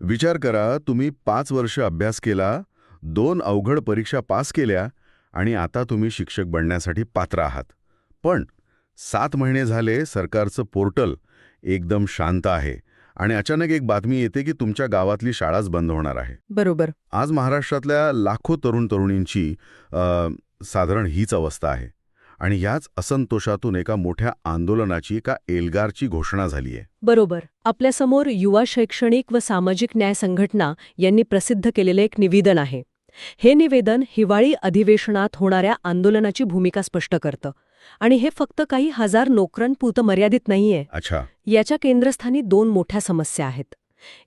विचार करा तुम्ही पाच वर्ष अभ्यास केला दोन अवघड परीक्षा पास केल्या आणि आता तुम्ही शिक्षक बनण्यासाठी पात्र आहात. पण सात महिने झाले सरकारचं पोर्टल एकदम शांत आहे आणि अचानक एक बातमी येते की तुमच्या गावातली शाळाच बंद होणार आहे. बरोबर. आज महाराष्ट्रातल्या लाखो तरुण तरुणींची साधारण हीच अवस्था आहे. आणि याच असंतोषातून एका मोठ्या आंदोलनाची एका एल्गारची घोषणा झाली आहे बरोबर आपल्यासमोर युवा शैक्षणिक व सामाजिक न्याय संघटना यांनी प्रसिद्ध केलेले एक निवेदन आहे. हे निवेदन हिवाळी अधिवेशनात होणाऱ्या आंदोलनाची भूमिका स्पष्ट करतं. आणि हे फक्त काही हजार नोकरांपुरतं मर्यादित नाहीये. अच्छा. याच्या केंद्रस्थानी दोन मोठ्या समस्या आहेत.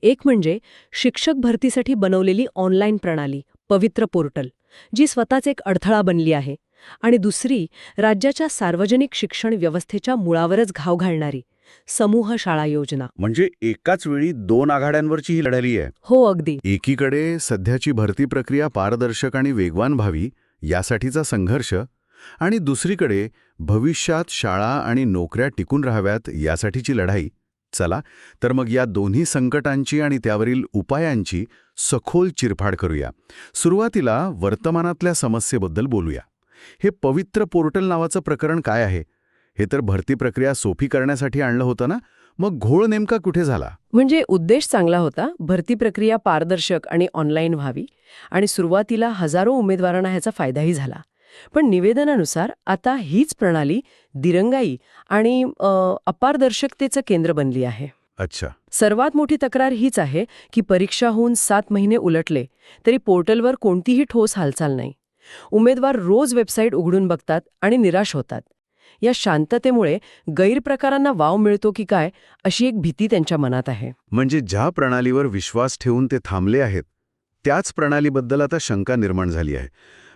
एक म्हणजे शिक्षक भरतीसाठी बनवलेली ऑनलाईन प्रणाली पवित्र पोर्टल जी स्वतःच एक अडथळा बनली आहे. आणि दुसरी राज्याच्या सार्वजनिक शिक्षण व्यवस्थेच्या मुळावरच घाव घालणारी समूह शाळा योजना. म्हणजे एकाच वेळी दोन आघाड्यांवरची ही लढाई आहे. हो अगदी. एकीकडे सध्याची भरती प्रक्रिया पारदर्शक आणि वेगवान व्हावी यासाठीचा संघर्ष आणि दुसरीकडे भविष्यात शाळा आणि नोकऱ्या टिकून राहाव्यात यासाठीची लढाई. चला तर मग या दोन्ही संकटांची आणि त्यावरील उपायांची सखोल चिरफाड करूया. सुरुवातीला वर्तमानातल्या समस्येबद्दल बोलूया. हे पवित्र पोर्टल नावाचं प्रकरण काय आहे? हे तर भरती प्रक्रिया सोपी करण्यासाठी आणलं होतं ना? मग घोळ नेमका कुठे झाला? म्हणजे उद्देश चांगला होता भरती प्रक्रिया पारदर्शक आणि ऑनलाईन व्हावी आणि सुरुवातीला हजारो उमेदवारांना ह्याचा फायदाही झाला. पण निवेदनानुसार आता हीच प्रणाली दिरंगाई आणि अपारदर्शकतेचं केंद्र बनली आहे. अच्छा. सर्वात मोठी तक्रार हीच आहे की परीक्षा होऊन सात महिने उलटले तरी पोर्टलवर कोणतीही ठोस हालचाल नाही. उमेदवार रोज वेबसाईट उघडून बघतात आणि निराश होतात. या शांततेमुळे गैरप्रकारांना वाव मिळतो की काय अशी एक भीती त्यांच्या मनात आहे. म्हणजे ज्या प्रणालीवर विश्वास ठेवून ते थांबले आहेत त्याच प्रणालीबद्दल आता शंका निर्माण झाली आहे.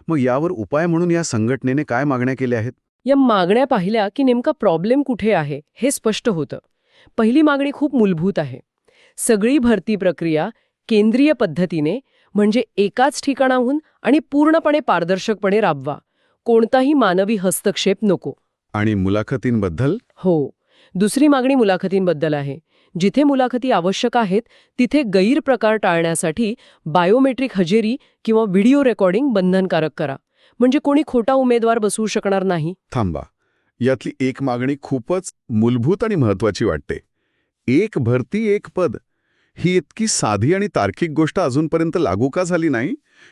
मग यावर उपाय म्हणून या संघटनेने काय मागण्या केल्या आहेत? या मागण्या पाहिल्या की नेमका प्रॉब्लेम कुठे आहे हे स्पष्ट होतं. पहिली मागणी खूप मूलभूत आहे. सगळी भरती प्रक्रिया केंद्रीय पद्धतीने म्हणजे एकाच ठिकाणाहून आणि पूर्णपणे पारदर्शकपणे राबवा. कोणताही मानवी हस्तक्षेप नको. आणि मुलाखतींबद्दल? हो. दुसरी मागणी मुलाखतींबद्दल आहे. जिथे मुलाखती आवश्यक आहेत तिथे गैरप्रकार टाळण्यासाठी बायोमेट्रिक हजेरी किंवा व्हिडिओ रेकॉर्डिंग बंधनकारक करा. म्हणजे कोणी खोटा उमेदवार बसवू शकणार नाही. थांबा. यातली एक मागणी खूपच मूलभूत आणि महत्वाची वाटते. एक भरती एक पद. ही इतकी साधी आणि तार्किक गोष्ट अजूनपर्यंत लागू का झाली नाही?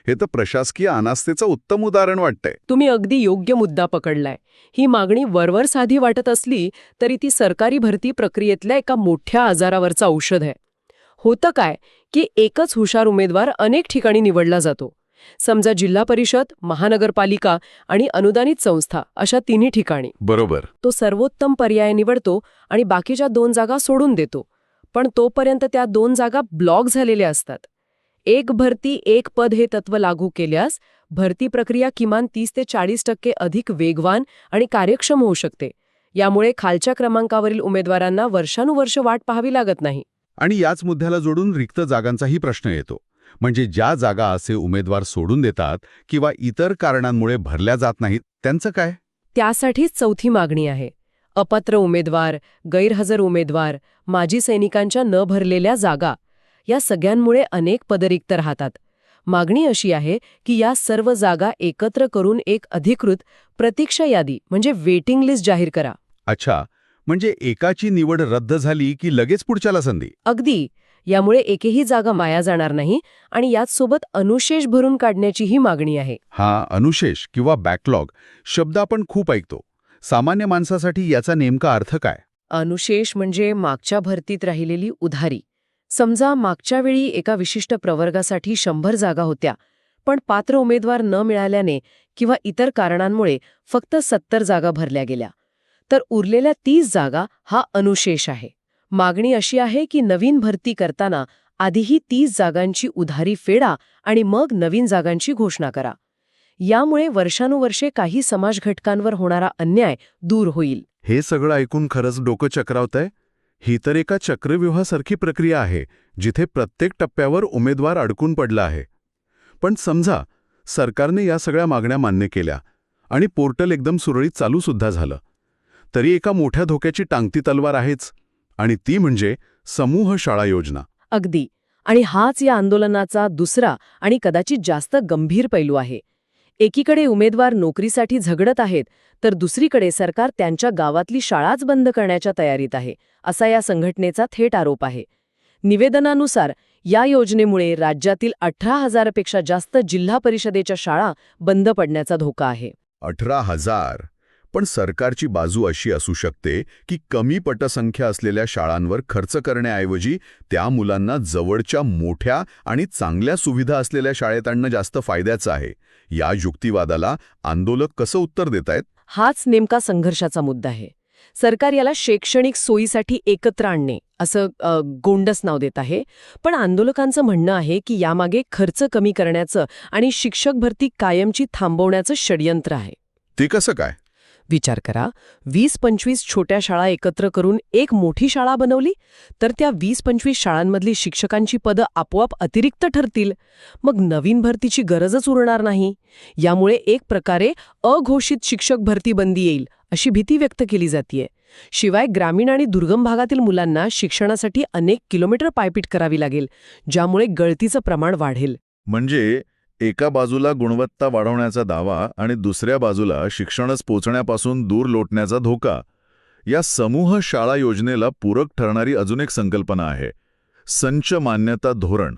हे तर प्रशासकीय अनास्थेचं उत्तम उदाहरण वाटतंय. तुम्ही अगदी योग्य मुद्दा पकडलाय. ही मागणी वरवर साधी वाटत असली तरी ती सरकारी भरती प्रक्रियेतल्या एका मोठ्या आजारावरचं औषध आहे. होतं काय की एकच हुशार उमेदवार अनेक ठिकाणी निवडला जातो. समजा जिल्हा परिषद महानगरपालिका आणि अनुदानित संस्था अशा तिन्ही ठिकाणी. बरोबर. तो सर्वोत्तम पर्याय निवडतो आणि बाकीच्या दोन जागा सोडून देतो. पण तोपर्यंत त्या दोन जागा ब्लॉक झालेल्या असतात. एक भरती एक पद हे तत्व लागू केल्यास भरती प्रक्रिया किमान तीस ते चाळीस टक्के अधिक वेगवान आणि कार्यक्षम होऊ शकते. यामुळे खालच्या क्रमांकावरील उमेदवारांना वर्षानुवर्ष वाट पाहावी लागत नाही. आणि याच मुद्द्याला जोडून रिक्त जागांचाही प्रश्न येतो. म्हणजे ज्या जागा असे उमेदवार सोडून देतात किंवा इतर कारणांमुळे भरल्या जात नाहीत त्यांचं काय? त्यासाठीच चौथी मागणी आहे. अपात्र उमेदवार गैरहजर उमेदवार माजी सैनिकांच्या न भरलेल्या जागा या सगळ्यांमुळे अनेक पदरिक्त राहतात. मागणी अशी आहे की या सर्व जागा एकत्र करून एक अधिकृत प्रतीक्षा यादी म्हणजे वेटिंग लिस्ट जाहीर करा. अच्छा म्हणजे एकाची निवड रद्द झाली की लगेच पुढच्याला संधी? अगदी. यामुळे एकही जागा माया जाणार नाही आणि याचसोबत अनुशेष भरून काढण्याचीही मागणी आहे. हा अनुशेष किंवा बॅकलॉग शब्द आपण खूप ऐकतो. सामान्य माणसासाठी याचा नेमका अर्थ काय? अनुशेष म्हणजे मागच्या भरतीत राहिलेली उधारी. समजा मागच्या वेळी एका विशिष्ट प्रवर्गासाठी शंभर जागा होत्या पण पात्र उमेदवार न मिळाल्याने किंवा इतर कारणांमुळे फक्त सत्तर जागा भरल्या गेल्या. तर उरलेल्या तीस जागा हा अनुशेष आहे. मागणी अशी आहे की नवीन भरती करताना आधीही तीस जागांची उधारी फेडा आणि मग नवीन जागांची घोषणा करा. यामुळे वर्षानुवर्षे काही समाज घटकांवर होणारा अन्याय दूर होईल. हे सगळं ऐकून खरंच डोकं चक्रावतंय? ही तर एका चक्रव्यूहासारखी प्रक्रिया आहे जिथे प्रत्येक टप्प्यावर उमेदवार अडकून पडला आहे. पण समजा सरकारने या सगळ्या मागण्या मान्य केल्या आणि पोर्टल एकदम सुरळीत चालू सुद्धा झालं तरी एका मोठ्या धोक्याची टांगती तलवार आहेच आणि ती म्हणजे समूह शाळा योजना. अगदी. आणि हाच या आंदोलनाचा दुसरा आणि कदाचित जास्त गंभीर पैलू आहे. एकीकडे उमेदवार नोकरीसाठी झगडत आहेत तर दुसरीकडे सरकार त्यांच्या गावातली शाळाच बंद करण्याच्या तयारीत आहे असा या संघटनेचा थेट आरोप आहे. निवेदनानुसार या योजनेमुळे राज्यातील अठरा हजारापेक्षा जास्त जिल्हा परिषदेच्या शाळा बंद पडण्याचा धोका आहे. अठरा हजार? पण सरकारची बाजू अशी असू शकते की कमी पटसंख्या असलेल्या शाळांवर खर्च करण्याऐवजी त्या मुलांना जवळच्या मोठ्या आणि चांगल्या सुविधा असलेल्या शाळेत आणणं जास्त फायद्याचं आहे. या युक्तिवादाला आंदोलक कसं उत्तर देतायत? हाच नेमका संघर्षाचा मुद्दा आहे. सरकार याला शैक्षणिक सोयीसाठी एकत्र आणणे असं गोंडस नाव देत आहे. पण आंदोलकांचं म्हणणं आहे की यामागे खर्च कमी करण्याचं आणि शिक्षक भरती कायमची थांबवण्याचं षडयंत्र आहे. ते कसं काय? विचार करा. वीस पंचवीस छोट्या शाळा एकत्र करून एक मोठी शाळा बनवली तर त्या वीस पंचवीस शाळांमधली शिक्षकांची पदं आपोआप अतिरिक्त ठरतील. मग नवीन भरतीची गरजच उरणार नाही. यामुळे एक प्रकारे अघोषित शिक्षक भरती बंदी येईल अशी भीती व्यक्त केली जातीये. शिवाय ग्रामीण आणि दुर्गम भागातील मुलांना शिक्षणासाठी अनेक किलोमीटर पायपीट करावी लागेल ज्यामुळे गळतीचं प्रमाण वाढेल. म्हणजे एका बाजूला गुणवत्ता वाढवण्याचा दावा आणि दुसऱ्या बाजूला शिक्षणच पोचण्यापासून दूर लोटण्याचा धोका. या समूह शाळा योजनेला पूरक ठरणारी अजून एक संकल्पना आहे. संच मान्यता धोरण.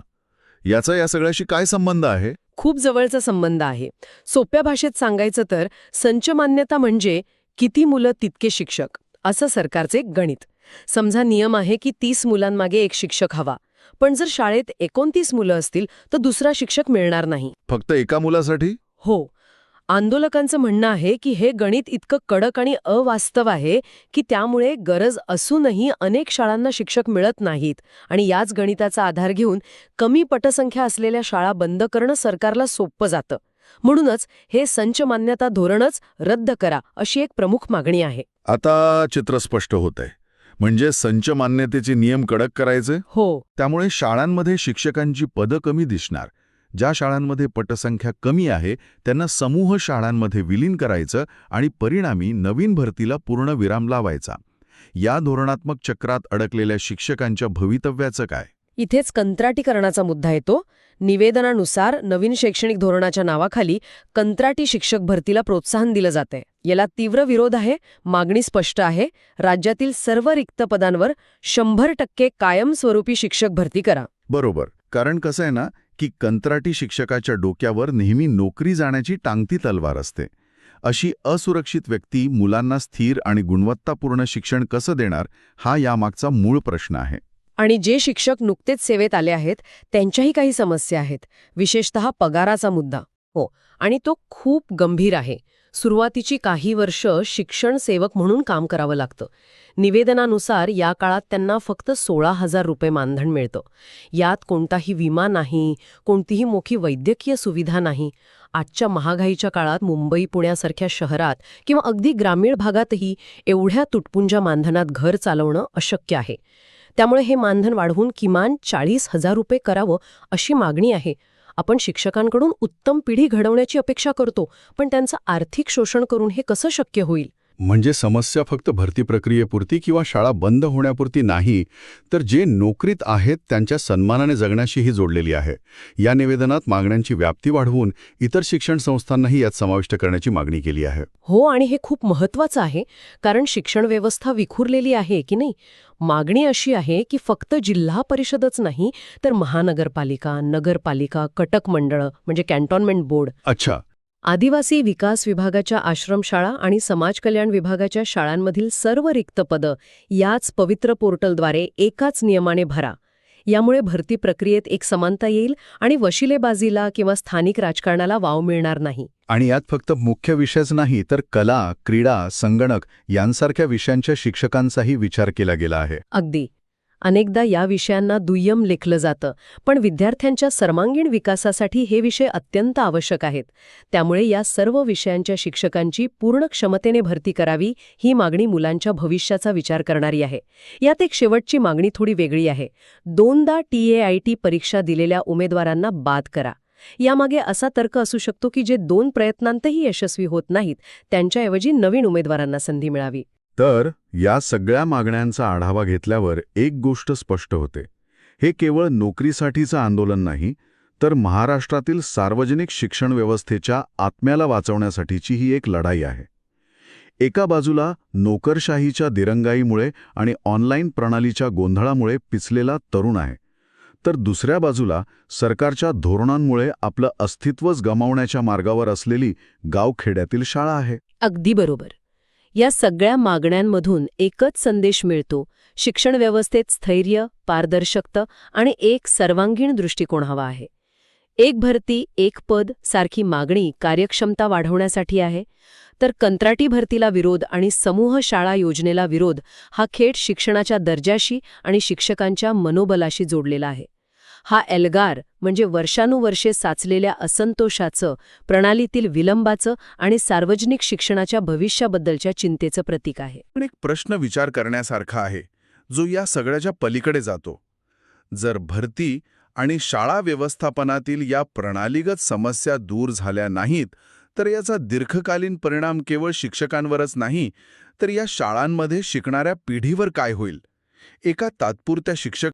याचा या सगळ्याशी काय संबंध आहे? खूप जवळचा संबंध आहे. सोप्या भाषेत सांगायचं तर संच मान्यता म्हणजे किती मुलं तितके शिक्षक असं सरकारचे गणित. समजा नियम आहे की तीस मुलांमागे एक शिक्षक हवा. पण जर शाळेत एकोणतीस मुलं असतील तर दुसरा शिक्षक मिळणार नाही. फक्त एका मुलासाठी? हो. आंदोलकांचं म्हणणं आहे की हे गणित इतकं कडक आणि अवास्तव आहे की त्यामुळे गरज असूनही अनेक शाळांना शिक्षक मिळत नाहीत आणि याच गणिताचा आधार घेऊन कमी पटसंख्या असलेल्या शाळा बंद करणं सरकारला सोपं जातं. म्हणूनच हे संच मान्यता धोरणच रद्द करा अशी एक प्रमुख मागणी आहे. आता चित्र स्पष्ट होत आहे म्हणजे संच मान्यतेचे नियम कडक करायचे? हो. त्यामुळे शाळांमध्ये शिक्षकांची पदं कमी दिसणार. ज्या शाळांमध्ये पटसंख्या कमी आहे त्यांना समूह शाळांमध्ये विलीन करायचं आणि परिणामी नवीन भरतीला पूर्ण विराम लावायचा. या धोरणात्मक चक्रात अडकलेल्या शिक्षकांच्या भवितव्याचं काय? इथेच कंत्राटीकरणाचा मुद्दा येतो. निवेदनानुसार नवीन शैक्षणिक धोरणाच्या नावाखाली कंत्राटी शिक्षक भरतीला प्रोत्साहन दिलं जाते याला तीव्र विरोध आहे मागणी स्पष्ट आहे. राज्यातील सर्व रिक्त पदांवर शंभर टक्के कायमस्वरूपी शिक्षक भरती करा. बरोबर. कारण कसं आहे ना की कंत्राटी शिक्षकाच्या डोक्यावर नेहमी नोकरी जाण्याची टांगती तलवार असते. अशी असुरक्षित व्यक्ती मुलांना स्थिर आणि गुणवत्तापूर्ण शिक्षण कसं देणार हा यामागचा मूळ प्रश्न आहे. आणि जे शिक्षक नुकतेच सेवेत आले आहेत त्यांच्याही काही समस्या आहेत. विशेषतः पगाराचा मुद्दा. हो आणि तो खूप गंभीर आहे. सुरुवातीची काही वर्ष शिक्षण सेवक म्हणून काम करावं लागतं. निवेदनानुसार या काळात त्यांना फक्त सोळा हजार रुपये मानधन मिळतं. यात कोणताही विमा नाही कोणतीही मोठी वैद्यकीय सुविधा नाही. आजच्या महागाईच्या काळात मुंबई पुण्यासारख्या शहरात किंवा अगदी ग्रामीण भागातही एवढ्या तुटपुंजा मानधनात घर चालवणं अशक्य आहे. त्यामुळे हे मानधन वाढवून किमान चाळीस हजार रुपये करावं अशी मागणी आहे. आपण शिक्षकांकडून उत्तम पिढी घडवण्याची अपेक्षा करतो पण त्यांचं आर्थिक शोषण करून हे कसं शक्य होईल? म्हणजे समस्या फक्त भरती प्रक्रियेपुरती किंवा शाळा बंद होण्यापुरती नाही तर जे नोकरीत आहेत त्यांच्या सन्मानाने जगण्याशीही जोडलेली आहे. या निवेदनात मागण्यांची व्याप्ती वाढवून इतर शिक्षण संस्थांनाही यात समाविष्ट करण्याची मागणी केली आहे. हो आणि हे खूप महत्वाचं आहे कारण शिक्षण व्यवस्था विखुरलेली आहे की नाही? मागणी अशी आहे की फक्त जिल्हा परिषदच नाही तर महानगरपालिका नगरपालिका कटक मंडळं म्हणजे कॅन्टॉन्मेंट बोर्ड. अच्छा. आदिवासी विकास विभागाच्या आश्रमशाळा आणि समाज कल्याण विभागाच्या शाळांमधील सर्व रिक्त पदं याच पवित्र पोर्टलद्वारे एकाच नियमाने भरा. यामुळे भरती प्रक्रियेत एक समानता येईल आणि वशिलेबाजीला किंवा स्थानिक राजकारणाला वाव मिळणार नाही. आणि यात फक्त मुख्य विषयच नाही तर कला क्रीडा संगणक यांसारख्या विषयांच्या शिक्षकांचाही विचार केला गेला आहे. अगदी. अनेकदा या विषयांना दुय्यम लेखलं जातं पण विद्यार्थ्यांच्या सर्वांगीण विकासासाठी हे विषय अत्यंत आवश्यक आहेत. त्यामुळे या सर्व विषयांच्या शिक्षकांची पूर्ण क्षमतेने भरती करावी ही मागणी मुलांच्या भविष्याचा विचार करणारी आहे. यात एक शेवटची मागणी थोडी वेगळी आहे. दोनदा टी परीक्षा दिलेल्या उमेदवारांना बाद करा. यामागे असा तर्क असू शकतो की जे दोन प्रयत्नांतही यशस्वी होत नाहीत त्यांच्याऐवजी नवीन उमेदवारांना संधी मिळावी. तर या सगळ्या मागण्यांचा आढावा घेतल्यावर एक गोष्ट स्पष्ट होते. हे केवळ नोकरीसाठीचं आंदोलन नाही तर महाराष्ट्रातील सार्वजनिक शिक्षण व्यवस्थेच्या आत्म्याला वाचवण्यासाठीची ही एक लढाई आहे. एका बाजूला नोकरशाहीच्या दिरंगाईमुळे आणि ऑनलाईन प्रणालीच्या गोंधळामुळे पिचलेला तरुण आहे तर दुसऱ्या बाजूला सरकारच्या धोरणांमुळे आपलं अस्तित्वच गमावण्याच्या मार्गावर असलेली गावखेड्यातील शाळा आहे. अगदी बरोबर. या सगळ्या मागण्यांमधून एकच संदेश मिळतो. शिक्षण व्यवस्थेत स्थैर्य पारदर्शकता आणि एक सर्वांगीण दृष्टिकोन हवा आहे. एक भरती एक पद सारखी मागणी कार्यक्षमता वाढवण्यासाठी आहे. तर कंत्राटी भरतीला विरोध आणि समूह शाळा योजनेला विरोध हा खेट शिक्षणाच्या दर्जाशी आणि शिक्षकांच्या मनोबलाशी जोडलेला आहे. हा एल्गार म्हणजे वर्षानुवर्षे साचलेल्या असंतोषाचं प्रणालीतील विलंबाचं आणि सार्वजनिक शिक्षणाच्या भविष्याबद्दलच्या चिंतेचं प्रतीक आहे. पण एक प्रश्न विचार करण्यासारखा आहे जो या सगळ्याच्या पलीकडे जातो. जर भरती आणि शाळा व्यवस्थापनातील या प्रणालीगत समस्या दूर झाल्या नाहीत तर याचा दीर्घकालीन परिणाम केवळ शिक्षकांवरच नाही तर या शाळांमध्ये शिकणाऱ्या पिढीवर काय होईल? एका तात्पुरत्या शिक्षक